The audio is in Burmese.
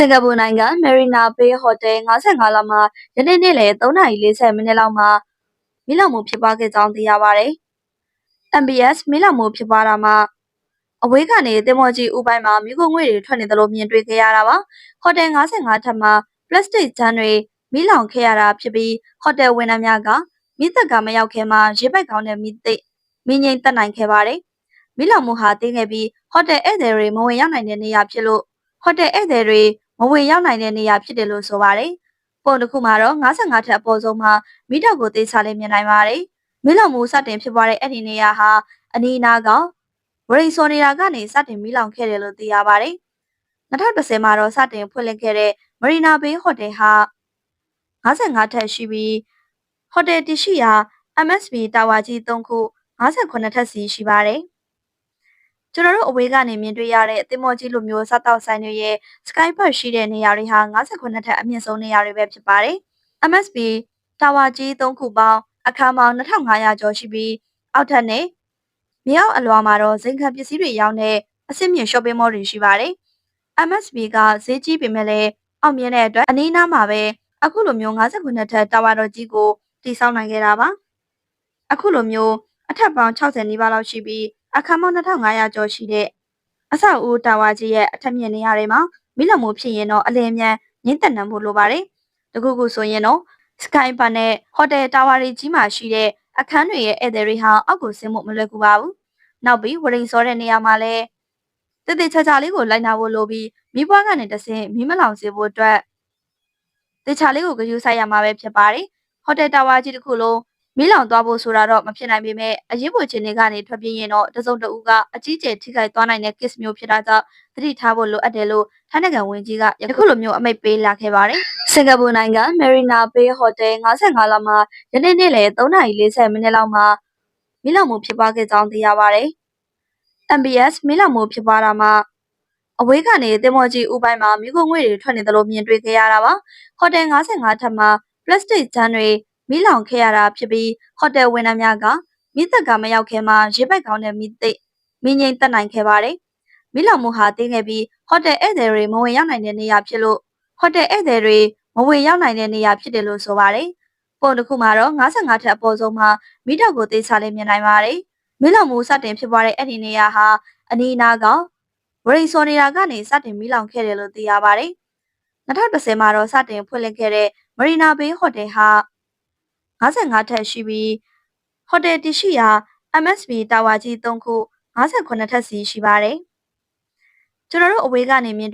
စင်ကာပူနိုင်ငံမယ်ရီနာဘေးဟိုတယ်55လမှာယနေ့နေ့လယ်3:40မိနစ်လောက်မှာမိလောင်မှုဖြစ်ပွားခဲ့ကြောင်းသိရပါတယ်။ MBS မိလောင်မှုဖြစ်ပွားတာမှာအဝေးကနေတင်မော်ကြီးဥပိုင်းမှာမိခိုငွေတွေထွက်နေတယ်လို့မြင်တွေ့ခဲ့ရတာပါ။ဟိုတယ်55ထပ်မှာပလတ်စတစ်ဂျန်တွေမိလောင်ခဲ့ရတာဖြစ်ပြီးဟိုတယ်ဝန်ထမ်းများကမိသက်ကမရောက်ခင်မှာရေပိုက်ကောင်းတဲ့မိသိမိငိမ့်တက်နိုင်ခဲ့ပါတယ်။မိလောင်မှုဟာတင်းခဲ့ပြီးဟိုတယ်ဧည့်သည်တွေမဝင်ရောက်နိုင်တဲ့နေရာဖြစ်လို့ဟိုတယ်ဧည့်သည်တွေ မဝင်ရောက်နိုင်တဲ့နေရာဖြစ်တယ်လို့ဆိုပါတယ်။ပုံတစ်ခုမှာတော့55ထပ်အပေါ်ဆုံးမှာမိတော့ကိုသေးချလေးမြင်နိုင်ပါတယ်။မိလောင်မှုစတင်ဖြစ်ပွားတဲ့အဲ့ဒီနေရာဟာအနီးနားကဝရိဆိုနေတာကနေစတင်မိလောင်ခဲ့တယ်လို့သိရပါတယ်။2010မှာတော့စတင်ဖွင့်လှစ်ခဲ့တဲ့မရီနာဘေးဟိုတယ်ဟာ55ထပ်ရှိပြီးဟိုတယ်တရှိရာ MSB တာဝါကြီး3ခု58ထပ်စီရှိပါတယ်။ ကျွန်တော်တို့အဝေးကနေမြင်တွေ့ရတဲ့အသင်းမောကြီးလိုမျိုးစားတောက်ဆိုင်တွေရဲ့ Sky Park ရှိတဲ့နေရာတွေဟာ58ထပ်အမြင့်ဆုံးနေရာတွေပဲဖြစ်ပါတယ်။ MSB တာဝါကြီး3ခုပေါင်းအခန်းပေါင်း2500ကျော်ရှိပြီးအောက်ထပ်နဲ့မြေအောက်အလွာမှာတော့ဇိမ်ခံပစ္စည်းတွေရောင်းတဲ့အဆင့်မြင့် shopping mall တွေရှိပါတယ်။ MSB ကဈေးကြီးပေမဲ့လည်းအောင်မြင်တဲ့အတွက်အနည်းနားမှာပဲအခုလိုမျိုး59ထပ်တာဝါတော်ကြီးကိုတည်ဆောက်နိုင်ခဲ့တာပါ။အခုလိုမျိုးအထက်ပေါင်း60နီးပါးလောက်ရှိပြီး အခန်းပေါင်း2500ကျော်ရှိတဲ့အဆောက်အဦတာဝါကြီးရဲ့အထက်မြင့်နေရာတွေမှာမိလမှုဖြစ်ရင်တော့အလင်းမြန်ငင်းတက်နှံဖို့လိုပါတယ်။တခုခုဆိုရင်တော့ Sky Bar နဲ့ Hotel Tower တွေကြီးမှာရှိတဲ့အခန်းတွေရဲ့ဧည့်သည်တွေဟာအောက်ကိုဆင်းဖို့မလွယ်ကူပါဘူး။နောက်ပြီးဝရင်စောတဲ့နေရာမှာလည်းတည်တည်ချာချာလေးကိုလိုက်နာဖို့လိုပြီးမိဘကနေတဆင်မိမလောင်စေဖို့အတွက်တေချာလေးကိုဂရုစိုက်ရမှာပဲဖြစ်ပါတယ်။ဟိုတယ်တာဝါကြီးတစ်ခုလုံး မီးလောင်သွားဖို့ဆိုတာတော့မဖြစ်နိုင်ပေမဲ့အရေးပေါ်ခြေနေကနေထွက်ပြေးရင်တော့တစုံတဦးကအကြီးကျယ်ထိခိုက်သွားနိုင်တဲ့ case မျိုးဖြစ်တာကြောင့်သတိထားဖို့လိုအပ်တယ်လို့ထိုင်းနိုင်ငံဝန်ကြီးကယခုလိုမျိုးအမိန့်ပေးလာခဲ့ပါတယ်။စင်ကာပူနိုင်ငံမယ်ရီနာဘေးဟိုတယ်55လမှာယနေ့နေ့လယ်3:40မိနစ်လောက်မှာမီးလောင်မှုဖြစ်ပွားခဲ့ကြောင်းသိရပါတယ်။ MBS မီးလောင်မှုဖြစ်ပွားတာမှာအဝေးကနေတင်မော်ကြီးဥပိုင်းမှာမိခိုငွေတွေထွက်နေတယ်လို့မြင်တွေ့ခဲ့ရတာပါ။ဟိုတယ်55ထပ်မှာပလတ်စတစ်ဂျန်တွေ မီးလောင်ခဲ့ရတာဖြစ်ပြီးဟိုတယ်ဝန်ထမ်းများကမိသက်ကမရောက်ခင်မှာရေပိုက်ကောင်းတဲ့မိသိမိငိမ့်တက်နိုင်ခဲ့ပါတယ်။မိလောင်မှုဟာတင်းခဲ့ပြီးဟိုတယ်ဧည့်သည်တွေမဝင်ရောက်နိုင်တဲ့နေရာဖြစ်လို့ဟိုတယ်ဧည့်သည်တွေမဝင်ရောက်နိုင်တဲ့နေရာဖြစ်တယ်လို့ဆိုပါတယ်။ပုံတစ်ခုမှာတော့55ထပ်အပေါ်ဆုံးမှာမိတော့ကိုသေးချလေးမြင်နိုင်ပါတယ်။မိလောင်မှုစတင်ဖြစ်ပွားတဲ့အဲ့ဒီနေရာဟာအနီးနားကဝရိဆိုနေတာကနေစတင်မိလောင်ခဲ့တယ်လို့သိရပါတယ်။2010မှာတော့စတင်ဖွင့်လှစ်ခဲ့တဲ့မရီနာဘေးဟိုတယ်ဟာ 55ထပ်ရှိပြီးဟိုတယ်တရှိရာ MSB တာဝါကြီး3ခု58ထပ်စီရှိပါတယ်။ကျွန်တော်တို့အဝေးကနေမြင်